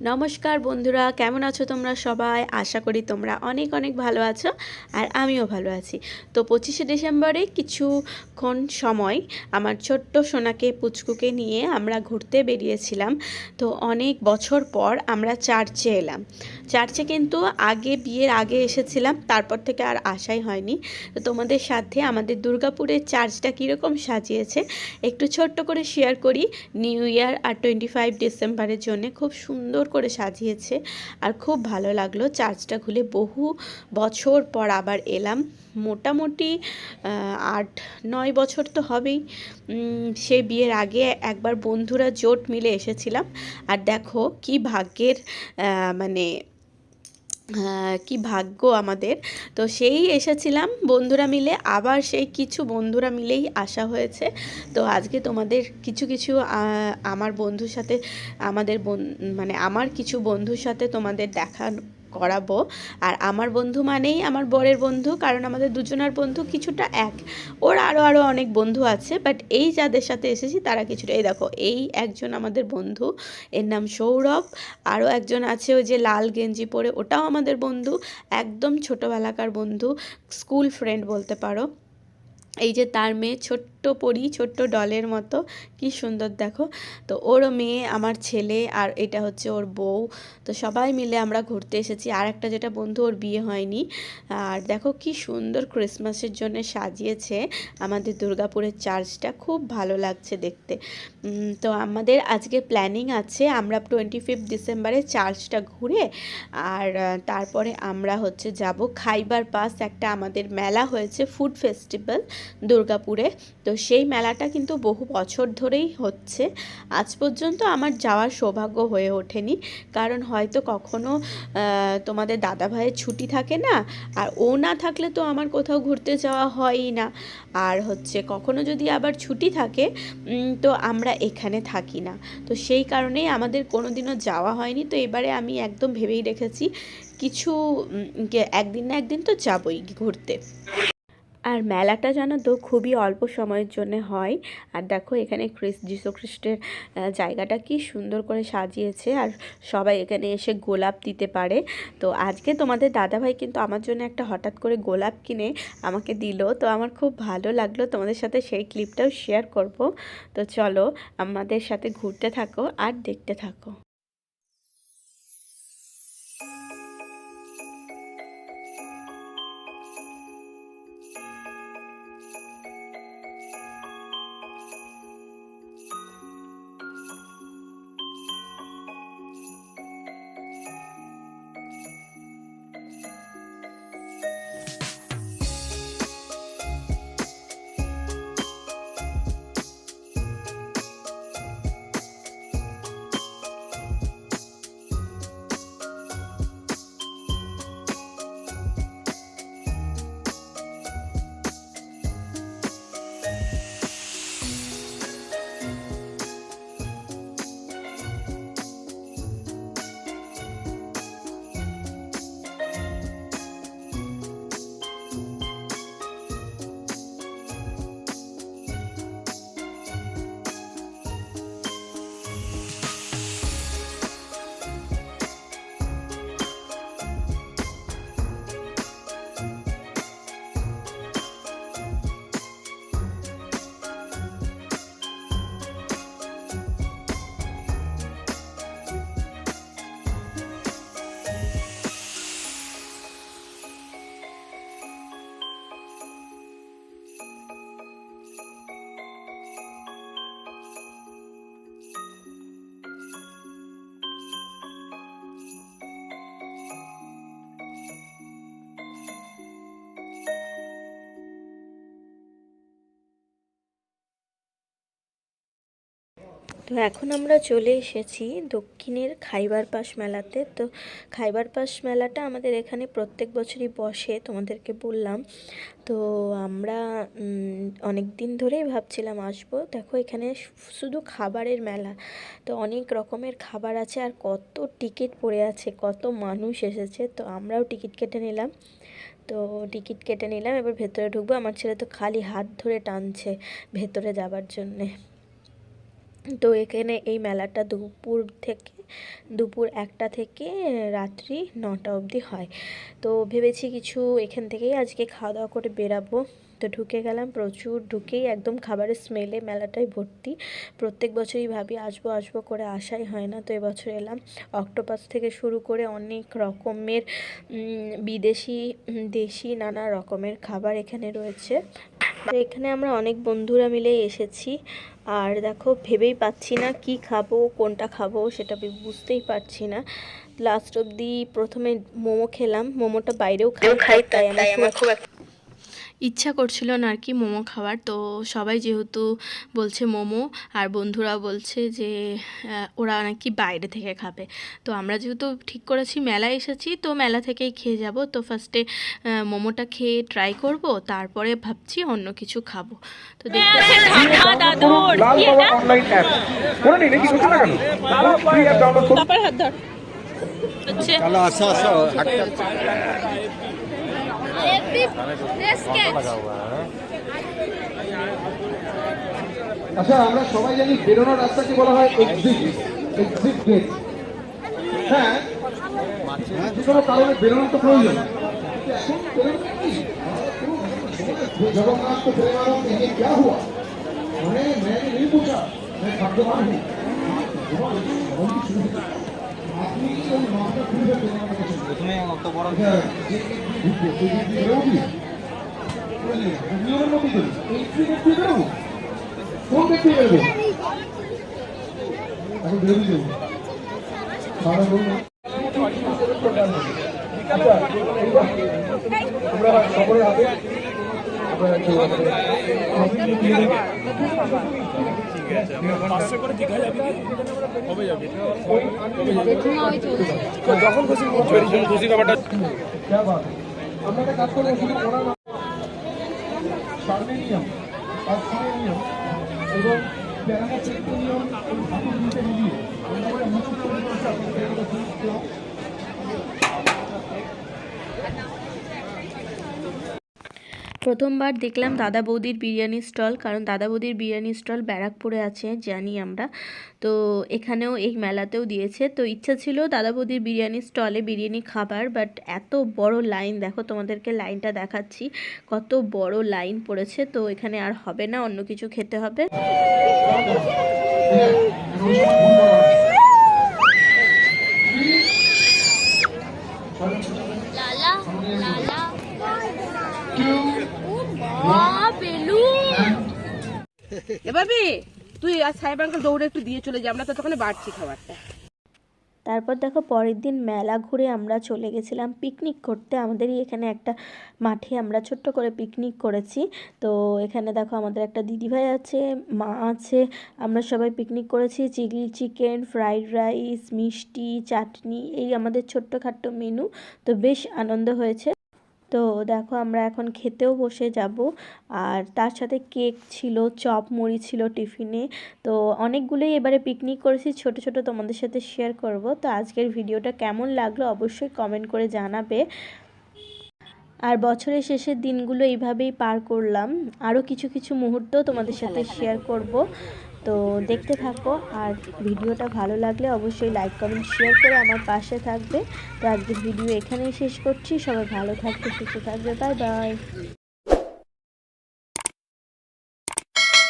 নমস্কার বন্ধুরা, কেমন আছো তোমরা সবাই? আশা করি তোমরা অনেক অনেক ভালো আছো আর আমিও ভালো আছি। তো পঁচিশে ডিসেম্বরে কিছুক্ষণ সময় আমার ছোট্ট সোনাকে পুচকুকে নিয়ে আমরা ঘুরতে বেরিয়েছিলাম। তো অনেক বছর পর আমরা চার্চে এলাম। চার্চে কিন্তু আগে বিয়ের আগে এসেছিলাম, তারপর থেকে আর আসাই হয়নি। তো তোমাদের সাথে আমাদের দুর্গাপুরের চার্চটা কীরকম সাজিয়েছে, একটু ছোট্ট করে শেয়ার করি। নিউ ইয়ার আর টোয়েন্টি ফাইভ ডিসেম্বরের জন্য খুব সুন্দর করে সাজিয়েছে আর খুব ভালো লাগল। চার্চটা খুলে বহু বছর পর আবার এলাম। মোটামুটি আট, নয় বছর তো হবেই। সেই বিয়ের আগে একবার বন্ধুরা জোট মিলে এসেছিলাম। আর দেখো কি ভাগ্যের মানে কি ভাগ্য আমাদের। তো সেই এসেছিলাম বন্ধুরা মিলে। আবার সেই কিছু বন্ধুরা মিলেই আসা হয়েছে। তো আজকে তোমাদের কিছু কিছু আমার বন্ধুর সাথে, আমাদের মানে আমার কিছু বন্ধুর সাথে তোমাদের দেখা করাবো। আর আমার বন্ধু মানেই আমার বরের বন্ধু, কারণ আমাদের দুজনের বন্ধু কিছুটা এক। ওর আরও আরও অনেক বন্ধু আছে বাট এই যাদের সাথে এসেছি তারা কিছুটা, এই দেখো, এই একজন আমাদের বন্ধু, এর নাম সৌরভ। আরও একজন আছে ওই যে লাল গেঞ্জি পরে, ওটাও আমাদের বন্ধু, একদম ছোটোবেলাকার বন্ধু, স্কুল ফ্রেন্ড বলতে পারো। এই যে তার মেয়ে ছোট্ট পরি, ছোট্ট ডলের মতো। কি সুন্দর দেখো। তো ওরও মেয়ে, আমার ছেলে আর এটা হচ্ছে ওর বউ। তো সবাই মিলে আমরা ঘুরতে এসেছি। আর একটা যেটা বন্ধু, ওর বিয়ে হয়নি। আর দেখো কি সুন্দর ক্রিসমাসের জন্য সাজিয়েছে আমাদের দুর্গাপুরের চার্চটা। খুব ভালো লাগছে দেখতে। তো আমাদের আজকে প্ল্যানিং আছে আমরা টোয়েন্টি ফিফথ ডিসেম্বরে চার্চটা ঘুরে আর তারপরে আমরা হচ্ছে যাব খাইবার পাস। একটা আমাদের মেলা হয়েছে ফুড ফেস্টিভ্যাল দুর্গাপুরে। তো সেই মেলাটা কিন্তু বহু বছর ধরেই হচ্ছে। আজ পর্যন্ত আমার যাওয়ার সৌভাগ্য হয়ে ওঠেনি। কারণ হয়তো কখনো তোমাদের দাদা ভাইয়ের ছুটি থাকে না, আর ও না থাকলে তো আমার কোথাও ঘুরতে যাওয়া হয়ই না। আর হচ্ছে কখনো যদি আবার ছুটি থাকে তো আমরা এখানে থাকি না। তো সেই কারণেই আমাদের কোনো দিনও যাওয়া হয়নি। তো এবারে আমি একদম ভেবেই রেখেছি, কিছু একদিন না একদিন তো যাবই ঘুরতে। আর মেলাটা জানো তো খুবই অল্প সময়ের জন্য হয়। আর দেখো এখানে খ্রিস্ট খ্রিস্টের জায়গাটা কি সুন্দর করে সাজিয়েছে। আর সবাই এখানে এসে গোলাপ দিতে পারে। তো আজকে তোমাদের দাদাভাই কিন্তু আমার জন্য একটা হঠাৎ করে গোলাপ কিনে আমাকে দিল। তো আমার খুব ভালো লাগল তোমাদের সাথে সেই ক্লিপটাও শেয়ার করব। তো চলো আমাদের সাথে ঘুরতে থাকো আর দেখতে থাকো। তো এখন আমরা চলে এসেছি দক্ষিণের খাইবার পাস মেলাতে। তো খাইবার পাস মেলাটা আমাদের এখানে প্রত্যেক বছরই বসে, তোমাদেরকে বললাম। তো আমরা অনেক দিন ধরেই ভাবছিলাম আসব। দেখো, এখানে শুধু খাবারের মেলা, তো অনেক রকমের খাবার আছে আর কত টিকিট পড়ে আছে, কত মানুষ এসেছে। তো আমরাও টিকিট কেটে নিলাম। তো টিকিট কেটে নিলাম, এবার ভেতরে ঢুকবো। আমার ছেলে তো খালি হাত ধরে টানছে ভেতরে যাবার জন্যে। তো এখানে এই মেলাটা দুপুর থেকে, দুপুর একটা থেকে রাত্রি নটা অবধি হয়। তো ভেবেছি কিছু এখান থেকেই আজকে খাওয়া দাওয়া করে বেরাবো। তো ঢুকে গেলাম, প্রচুর ঢুকেই একদম খাবারের স্মেলে মেলাটাই ভর্তি। প্রত্যেক বছরই ভাবি আসব আসব করে আসাই হয় না, তো এবছর এলাম। অক্টোপাস থেকে শুরু করে অনেক রকমের বিদেশি দেশি নানা রকমের খাবার এখানে রয়েছে। এখানে আমরা অনেক বন্ধুরা মিলে এসেছি। আর দেখো ভেবেই পাচ্ছি না কি খাব কোনটা খাব সেটা বুঝতেই পারছি না। লাস্ট অব্দি প্রথমে মোমো খেলাম। মোমোটা বাইরেও খাই তাই আমার খুব ইচ্ছা করছিল না আর কি মোমো খাওয়ার। তো সবাই যেহেতু বলছে মোমো আর বন্ধুরা বলছে যে ওরা নাকি বাইরে থেকে খাবে। তো আমরা যেহেতু ঠিক করেছি মেলায় এসেছি তো মেলা থেকেই খেয়ে যাব। তো ফার্স্টে মোমোটা খেয়ে ট্রাই করব তারপরে ভাবছি অন্য কিছু খাব। তো দেখতে লাল বাবা অনলাইন অ্যাপ করে। আচ্ছা আমরা সবাই জানি বেরোনোর রাস্তাকে বলা হয় এক্সিট এক্সিট গেট হ্যাঁ যে কোনো কারণে বেরোনোর তো প্রয়োজন কিন্তু এখন বেরোনো কি? जगन्नाथ को प्रेमानंद ये क्या हुआ उन्हें मैंने नहीं पूछा मैं भाग्यवान हूँ প্রথমে অত বড় নিয়মের মধ্যে চলি এই পাঁচশো করে দীঘা যাবি কবে যাবি আমরা একটা প্রথমবার দেখলাম দাদা বৌদির বিরিয়ানি স্টল কারণ দাদা বৌদির বিরিয়ানি স্টল ব্যারাকপুরে আছে জানি আমরা। তো এখানেও এই মেলাতেও দিয়েছে। তো ইচ্ছা ছিল দাদা বৌদির বিরিয়ানি স্টলে বিরিয়ানি খাবার বাট এত বড় লাইন দেখো তোমাদেরকে লাইনটা দেখাচ্ছি কত বড় লাইন পড়েছে। তো এখানে আর হবে না অন্য কিছু খেতে হবে। লালা লালা। এভাবে তুই আর সাহেব দৌড়ে একটু দিয়ে চলে যা, আমরা ততক্ষণে বাড়ছি খাবারটা। তারপর দেখো পরের দিন মেলা ঘুরে আমরা চলে গেছিলাম পিকনিক করতে। আমাদেরই এখানে একটা মাঠে আমরা ছোট্ট করে পিকনিক করেছি। তো এখানে দেখো আমাদের একটা দিদিভাই আছে, মা আছে। আমরা সবাই পিকনিক করেছি, চিলি চিকেন ফ্রাইড রাইস মিষ্টি, চাটনি, এই আমাদের ছোট্টখাট্ট মেনু তো বেশ আনন্দ হয়েছে। তো দেখো আমরা এখন খেতেও বসে যাব। আর তার সাথে কেক ছিল, চপ মুড়ি ছিল টিফিনে। তো অনেকগুলোই এবারে পিকনিক করেছি, ছোট ছোট তোমাদের সাথে শেয়ার করব। তো আজকের ভিডিওটা কেমন লাগল অবশ্যই কমেন্ট করে জানাবে। আর বছরের শেষের দিনগুলো এইভাবেই পার করলাম। আরও কিছু কিছু মুহূর্ত তোমাদের সাথে শেয়ার করব। তো দেখতে থাকো। আর ভিডিওটা ভালো লাগলে অবশ্যই লাইক কমেন্ট শেয়ার করে আমার পাশে থাকবে। তো আজকের ভিডিও এখানেই শেষ করছি। সবাই ভালো থাকবে, সুস্থ থাকবে। Bye bye